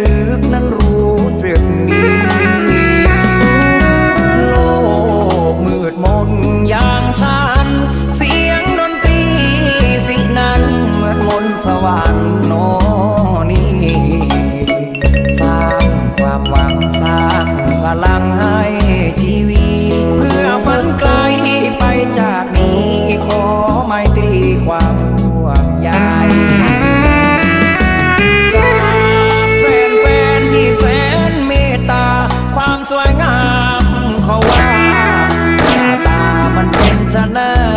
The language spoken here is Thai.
ลึกนั้นรู้สึกดีโลกมืดมนอย่างฉัน เสียงดนตรีสินั้นเหมือนมนสวรรค์โนนี่สร้างความหวังสร้างพลังให้ชีวิต เพื่อฝันไกลไปจากนี้ขอไม่ตรีความ สวยงามเขาว่าหน้ตามันเป็นเน่ห์